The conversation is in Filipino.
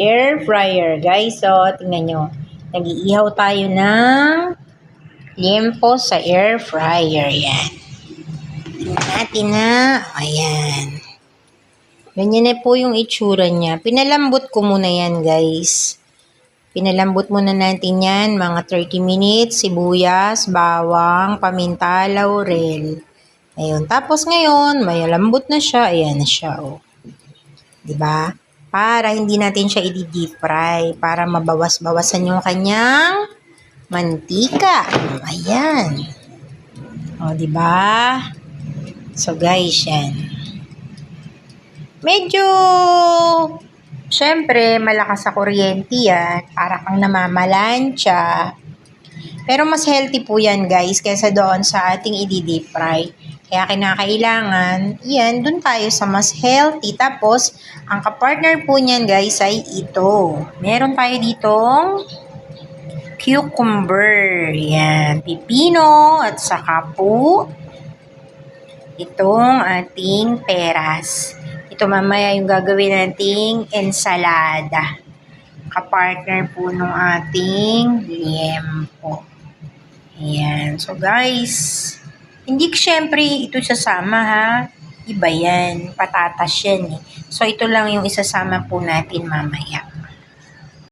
air fryer, guys. So, tingnan nyo. Nag-iihaw tayo ng liempo sa air fryer. Yan. Tingnan natin na. Ayan. Ganyan na po yung itsura niya. Pinalambot ko muna yan, guys. Pinalambot muna natin yan, mga 30 minutes, sibuyas, bawang, paminta, laurel. Ayun. Tapos ngayon, may lambot na siya. Ayan na siya, oh. ba? Para hindi natin siya i-deep fry. Para mabawas-bawasan yung kanyang mantika. Ayan. O, 'di ba? So, guys, yan. Medyo, syempre, malakas sa kuryente yan. Para kang namamalansya. Pero mas healthy po yan, guys, kaysa doon sa ating i-deep fry. Kaya kinakailangan, yan, dun tayo sa mas healthy. Tapos, ang kapartner po niyan, guys, ay ito. Meron tayo ditong cucumber. Yan, pipino at saka po itong ating peras. Ito mamaya yung gagawin nating ensalada. Kapartner po nung ating liempo. Ayan. So, guys, hindi syempre ito sasama ha. Iba yan. Patatas yan eh. So, ito lang yung isasama po natin mamaya.